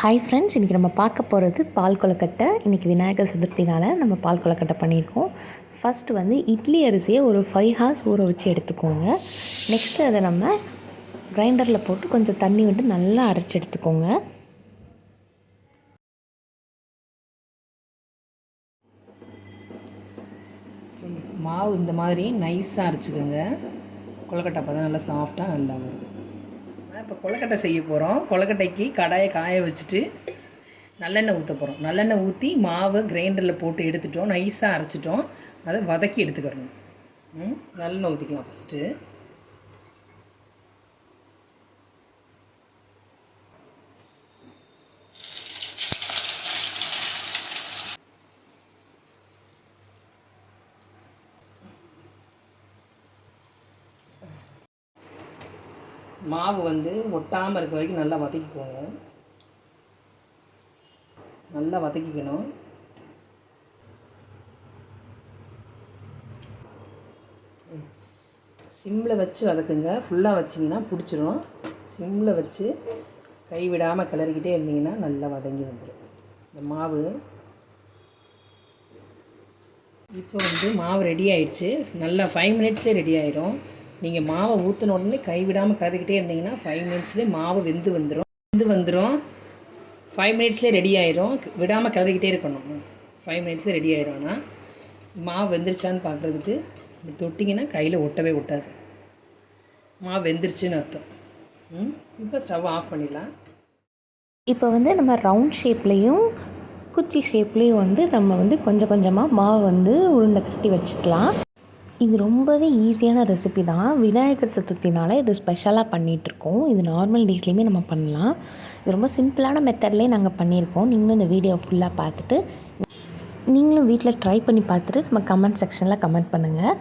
Hi friends இன்றைக்கி நம்ம பார்க்க போகிறது பால் கொலக்கட்டை இன்றைக்கி விநாயகர் சதுர்த்தினால் நம்ம பால் கொலக்கட்டை பண்ணியிருக்கோம். ஃபஸ்ட்டு வந்து இட்லி அரிசியை ஒரு ஃபைவ் ஹார்ஸ் ஊற வச்சு எடுத்துக்கோங்க. நெக்ஸ்ட்டு அதை நம்ம கிரைண்டரில் போட்டு கொஞ்சம் தண்ணி விட்டு நல்லா அரைச்சி எடுத்துக்கோங்க. மாவு இந்த மாதிரி நைஸாக அரைச்சிக்கோங்க. கொலக்கட்டை அப்போ தான் நல்லா சாஃப்டாக நல்லா வரும். இப்போ கொழுக்கட்டை செய்ய போகிறோம் கொழுக்கட்டைக்கு கடாயை காய வச்சுட்டு நல்லெண்ணெய் ஊற்ற போகிறோம் நல்லெண்ணெய் ஊற்றி மாவு கிரைண்டரில் போட்டு எடுத்துட்டோம். நைஸாக அரைச்சிட்டோம். அதை வதக்கி எடுத்துக்கிறணும் ம் நல்லெண்ணெய் ஊற்றிக்கலாம் ஃபஸ்ட்டு மாவு வந்து ஒட்டாமல் இருக்க வரைக்கும் நல்லா வதக்கிக்கோங்க. நல்லா வதக்கிக்கணும். சிம்மில் வச்சு வதக்குங்க. ஃபுல்லாக வச்சிங்கன்னா பிடிச்சிரும். சிம்மில் வச்சு கைவிடாமல் கிளறிக்கிட்டே இருந்தீங்கன்னா நல்லா வதங்கி வந்துடும் இந்த மாவு. இப்போ வந்து மாவு ரெடி ஆயிடுச்சு. நல்லா ஃபைவ் மினிட்ஸே ரெடி ஆயிரும். நீங்கள் மாவை ஊற்றின உடனே கைவிடாமல் கலரிக்கிட்டே இருந்தீங்கன்னா ஃபைவ் மினிட்ஸ்லேயே மாவு வெந்து வந்துடும் வெந்து வந்துடும் ஃபைவ் மினிட்ஸ்லேயே ரெடி ஆயிரும். விடாமல் கலரிக்கிட்டே இருக்கணும். ஃபைவ் மினிட்ஸே ரெடி ஆயிரும் ஆனால் மாவு வெந்துருச்சான்னு பார்க்குறதுக்கு தொட்டிங்கன்னா கையில் ஒட்டவே ஒட்டாது. மாவு வெந்துருச்சுன்னு அர்த்தம். ம்? இப்போ ஸ்டவ் ஆஃப் பண்ணிடலாம். இப்போ வந்து நம்ம ரவுண்ட் ஷேப்லேயும் குச்சி ஷேப்லேயும் வந்து நம்ம வந்து கொஞ்சம் கொஞ்சமாக மாவு வந்து உருண்டை தட்டி வச்சுக்கலாம். இது ரொம்பவே ஈஸியான ரெசிபி தான். விநாயகர் சதுர்த்தினால் இது ஸ்பெஷலாக பண்ணிகிட்ருக்கோம் இது நார்மல் டேஸ்லேயுமே நம்ம பண்ணலாம். இது ரொம்ப சிம்பிளான மெத்தட்லேயே நாங்கள் பண்ணியிருக்கோம். நீங்களும் இந்த வீடியோ ஃபுல்லாக பார்த்துட்டு நீங்களும் வீட்டில் ட்ரை பண்ணி பார்த்துட்டு நம்ம கமெண்ட் செக்ஷனில் கமெண்ட் பண்ணுங்கள்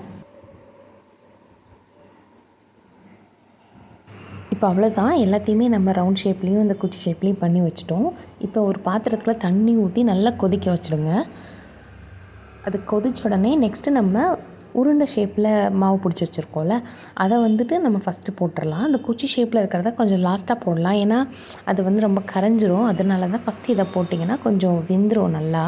இப்போ அவ்வளோதான் எல்லாத்தையுமே நம்ம ரவுண்ட் ஷேப்லேயும் இந்த குட்டி ஷேப்லேயும் பண்ணி வச்சுட்டோம். இப்போ ஒரு பாத்திரத்தில் தண்ணி ஊற்றி நல்லா கொதிக்க வச்சுடுங்க. அது கொதிச்ச உடனே நெக்ஸ்ட்டு நம்ம உருண்டை ஷேப்பில் மாவு பிடிச்சி வச்சுருக்கோம்ல அதை வந்துட்டு நம்ம ஃபஸ்ட்டு போட்டுடலாம் அந்த குச்சி ஷேப்பில் இருக்கிறத கொஞ்சம் லாஸ்ட்டாக போடலாம். ஏன்னா அது வந்து ரொம்ப கரைஞ்சிரும். அதனால தான் ஃபஸ்ட்டு இதை போட்டிங்கன்னா கொஞ்சம் வெந்துடும் நல்லா.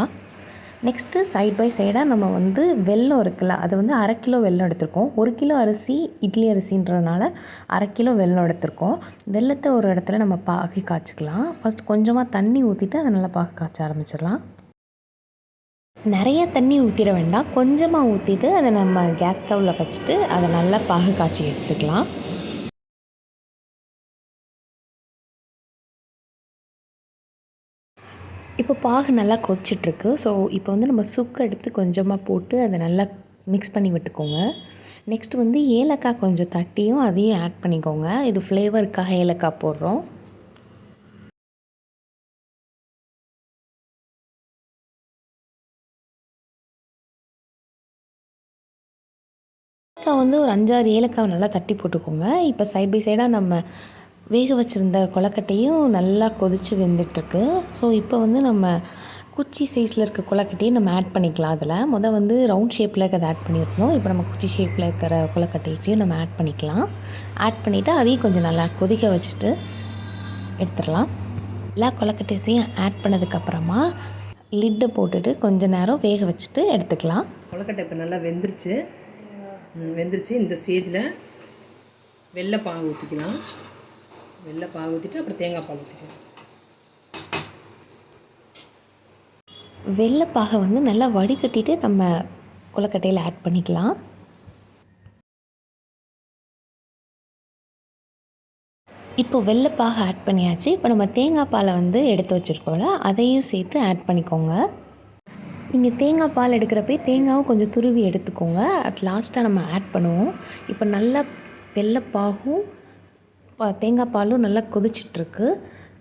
நெக்ஸ்ட்டு சைட் பை சைடாக நம்ம வந்து வெல்லம் இருக்குல்ல அது வந்து அரை கிலோ வெல்லம் எடுத்திருக்கோம். ஒரு கிலோ அரிசி இட்லி அரிசின்றதுனால அரை கிலோ வெல்லம் எடுத்திருக்கோம். வெள்ளத்தை ஒரு இடத்துல நம்ம பாகி காய்ச்சிக்கலாம். ஃபஸ்ட் கொஞ்சமாக தண்ணி ஊற்றிட்டு அதை நல்லா பாகி காய்ச்ச ஆரம்பிச்சிடலாம். நிறைய தண்ணி ஊற்றிட வேண்டாம். கொஞ்சமாக ஊற்றிட்டு அதை நம்ம கேஸ் ஸ்டவ்வில் வச்சுட்டு அதை நல்லா பாகு காய்ச்சி எடுத்துக்கலாம். இப்போ பாகு நல்லா கொதிச்சிட்ருக்கு. ஸோ இப்போ வந்து நம்ம சுக்கு எடுத்து கொஞ்சமாக போட்டு அதை நல்லா மிக்ஸ் பண்ணி விட்டுக்கோங்க. நெக்ஸ்ட் வந்து ஏலக்காய் கொஞ்சம் தட்டியும் அதையும் ஆட் பண்ணிக்கோங்க. இது ஃப்ளேவருக்காக ஏலக்காய் போடுறோம். ஏலக்காய் வந்து ஒரு அஞ்சாறு ஏலக்காவை நல்லா தட்டி போட்டுக்கோங்க இப்போ சைட் பை சைடாக நம்ம வேக வச்சுருந்த கொலக்கட்டையும் நல்லா கொதித்து வெந்துட்டுருக்கு. ஸோ இப்போ வந்து நம்ம குச்சி சைஸில் இருக்க கொலக்கட்டையும் நம்ம ஆட் பண்ணிக்கலாம் அதில். மொதல் வந்து ரவுண்ட் ஷேப்பில் இருக்கிறத ஆட் பண்ணியிருக்கணும் இப்போ நம்ம குச்சி ஷேப்பில் இருக்கிற கொலக்கட்டையும் நம்ம ஆட் பண்ணிக்கலாம். ஆட் பண்ணிவிட்டு அதையும் கொஞ்சம் நல்லா கொதிக்க வச்சுட்டு எடுத்துடலாம். எல்லா கொலக்கட்டைஸையும் ஆட் பண்ணதுக்கப்புறமா லிட்டை போட்டுட்டு கொஞ்சம் நேரம் வேக வச்சுட்டு எடுத்துக்கலாம். கொலக்கட்டை இப்போ நல்லா வெந்துருச்சு. வெந்துருச்சு. இந்த ஸ்டேஜில் வெள்ளை பாகு ஊற்றிக்கலாம் வெள்ளை பாகு ஊற்றிட்டு அப்புறம் தேங்காய் பால் ஊற்றிக்கலாம் வெள்ளைப்பாகை வந்து நல்லா வடிகட்டிட்டு நம்ம கொலக்கட்டையில் ஆட் பண்ணிக்கலாம். இப்போ வெள்ளைப்பாக ஆட் பண்ணியாச்சு. இப்போ நம்ம தேங்காய் பாலை வந்து எடுத்து வச்சுருக்கோம்ல அதையும் சேர்த்து ஆட் பண்ணிக்கோங்க. நீங்கள் தேங்காய் பால் எடுக்கிறப்பே தேங்காயும் கொஞ்சம் துருவி எடுத்துக்கோங்க. அட் லாஸ்ட்டாக நம்ம ஆட் பண்ணுவோம். இப்போ நல்லா வெள்ளைப்பாகும். தேங்காய் பாலும் நல்லா கொதிச்சிட்ருக்கு.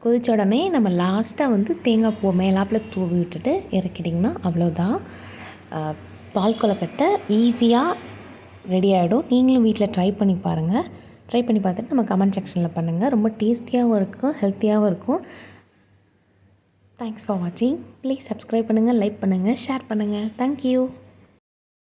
கொதித்த உடனே நம்ம லாஸ்ட்டாக வந்து தேங்காய் பூ மேலாப்பில் தூவி விட்டுட்டு இறக்கிட்டிங்கன்னா அவ்வளோதான் பால் கொலக்கட்டை ஈஸியாக ரெடி ஆகிடும் நீங்களும் வீட்டில் ட்ரை பண்ணி பாருங்கள் ட்ரை பண்ணி பார்த்துட்டு நம்ம கமெண்ட் செக்ஷனில் பண்ணுங்கள் ரொம்ப டேஸ்டியாகவும் இருக்கும் ஹெல்த்தியாகவும் இருக்கும். தேங்க்ஸ் ஃபார் வாட்சிங் ப்ளீஸ் சப்ஸ்கிரைப் பண்ணுங்கள் லைக் பண்ணுங்கள் ஷேர் பண்ணுங்கள் தேங்க்யூ